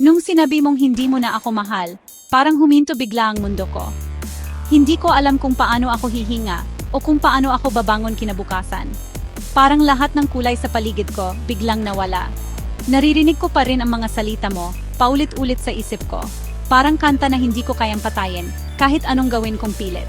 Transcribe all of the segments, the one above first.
Nung sinabi mong hindi mo na ako mahal, parang huminto bigla ang mundo ko. Hindi ko alam kung paano ako hihinga o kung paano ako babangon kinabukasan. Parang lahat ng kulay sa paligid ko biglang nawala. Naririnig ko pa rin ang mga salita mo, paulit-ulit sa isip ko. Parang kanta na hindi ko kayang patayin, kahit anong gawin kong pilit.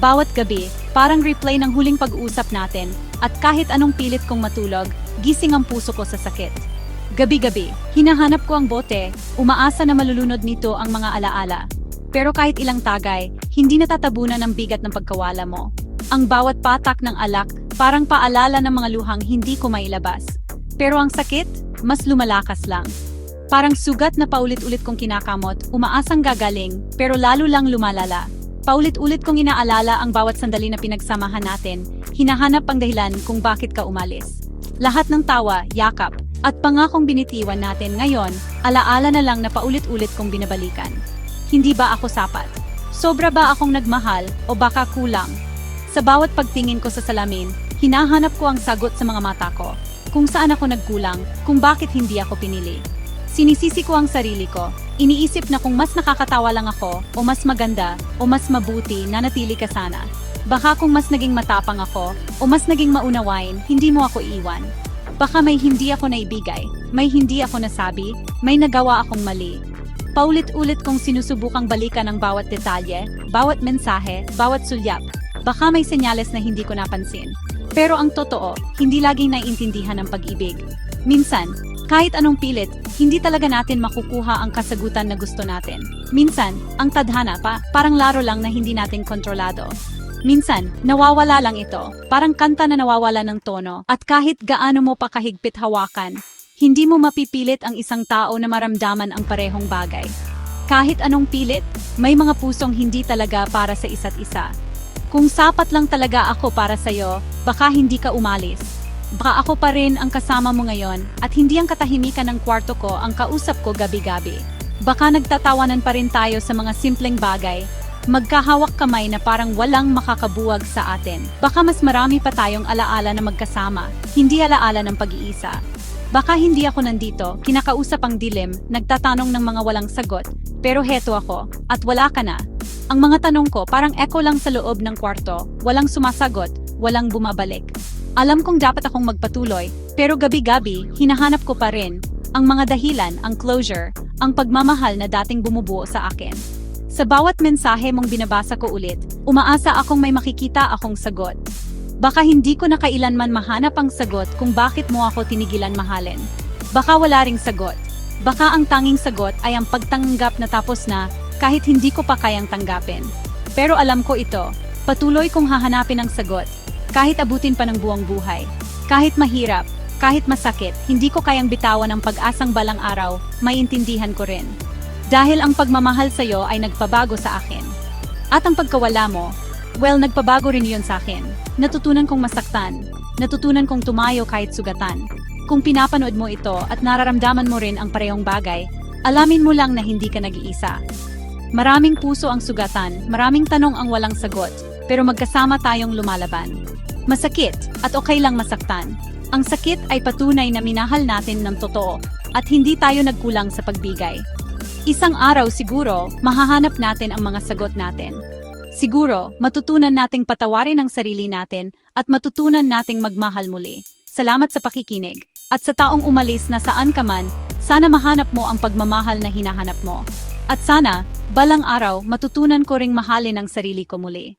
Bawat gabi, parang replay ng huling pag-uusap natin, at kahit anong pilit kong matulog, gising ang puso ko sa sakit. Gabi-gabi, hinahanap ko ang bote, umaasa na malulunod nito ang mga alaala. Pero kahit ilang tagay, hindi natatabunan ng bigat ng pagkawala mo. Ang bawat patak ng alak, parang paalala ng mga luhang hindi ko mailabas. Pero ang sakit, mas lumalakas lang. Parang sugat na paulit-ulit kong kinakamot, umaasang gagaling, pero lalo lang lumalala. Paulit-ulit kong inaalala ang bawat sandali na pinagsamahan natin, hinahanap ang dahilan kung bakit ka umalis. Lahat ng tawa, yakap, at pangakong binitiwan natin ngayon, alaala na lang na paulit-ulit kong binabalikan. Hindi ba ako sapat? Sobra ba akong nagmahal o baka kulang? Sa bawat pagtingin ko sa salamin, hinahanap ko ang sagot sa mga mata ko. Kung saan ako nagkulang, kung bakit hindi ako pinili. Sinisisi ko ang sarili ko. Iniisip na kung mas nakakatawa lang ako, o mas maganda, o mas mabuti na natili ka sana. Baka kung mas naging matapang ako, o mas naging maunawain, hindi mo ako iwan. Baka may hindi ako naibigay, may hindi ako nasabi, may nagawa akong mali. Paulit-ulit kong sinusubukang balikan ang bawat detalye, bawat mensahe, bawat sulyap. Baka may senyales na hindi ko napansin. Pero ang totoo, hindi laging naiintindihan ang pag-ibig. Minsan, kahit anong pilit, hindi talaga natin makukuha ang kasagutan na gusto natin. Minsan, ang tadhana pa, parang laro lang na hindi natin kontrolado. Minsan, nawawala lang ito, parang kanta na nawawala ng tono, at kahit gaano mo pa kahigpit hawakan, hindi mo mapipilit ang isang tao na maramdaman ang parehong bagay. Kahit anong pilit, may mga pusong hindi talaga para sa isa't isa. Kung sapat lang talaga ako para sa'yo, baka hindi ka umalis. Baka ako pa rin ang kasama mo ngayon at hindi ang katahimikan ng kwarto ko ang kausap ko gabi-gabi. Baka nagtatawanan pa rin tayo sa mga simpleng bagay, magkahawak kamay na parang walang makakabuwag sa atin. Baka mas marami pa tayong alaala na magkasama, hindi alaala ng pag-iisa. Baka hindi ako nandito, kinakausap ang dilim, nagtatanong ng mga walang sagot, pero heto ako, at wala ka na. Ang mga tanong ko parang echo lang sa loob ng kwarto, walang sumasagot, walang bumabalik. Alam kong dapat akong magpatuloy, pero gabi-gabi, hinahanap ko pa rin ang mga dahilan, ang closure, ang pagmamahal na dating bumubuo sa akin. Sa bawat mensahe mong binabasa ko ulit, umaasa akong may makikita akong sagot. Baka hindi ko na kailanman mahanap ang sagot kung bakit mo ako tinigilan mahalin. Baka wala ring sagot. Baka ang tanging sagot ay ang pagtanggap na tapos na kahit hindi ko pa kayang tanggapin. Pero alam ko ito, patuloy kong hahanapin ang sagot, kahit abutin pa ng buong buhay. Kahit mahirap, kahit masakit, hindi ko kayang bitawan ang pag-asang balang araw, maintindihan ko rin. Dahil ang pagmamahal sa'yo ay nagpabago sa akin. At ang pagkawala mo, well, nagpabago rin yun sa akin. Natutunan kong masaktan, natutunan kong tumayo kahit sugatan. Kung pinapanood mo ito at nararamdaman mo rin ang parehong bagay, alamin mo lang na hindi ka nag-iisa. Maraming puso ang sugatan, maraming tanong ang walang sagot, pero magkasama tayong lumalaban. Masakit, at okay lang masaktan. Ang sakit ay patunay na minahal natin ng totoo, at hindi tayo nagkulang sa pagbigay. Isang araw siguro, mahahanap natin ang mga sagot natin. Siguro, matutunan nating patawarin ang sarili natin at matutunan nating magmahal muli. Salamat sa pakikinig. At sa taong umalis na saan ka man, sana mahanap mo ang pagmamahal na hinahanap mo. At sana, balang araw, matutunan ko ring mahalin ang sarili ko muli.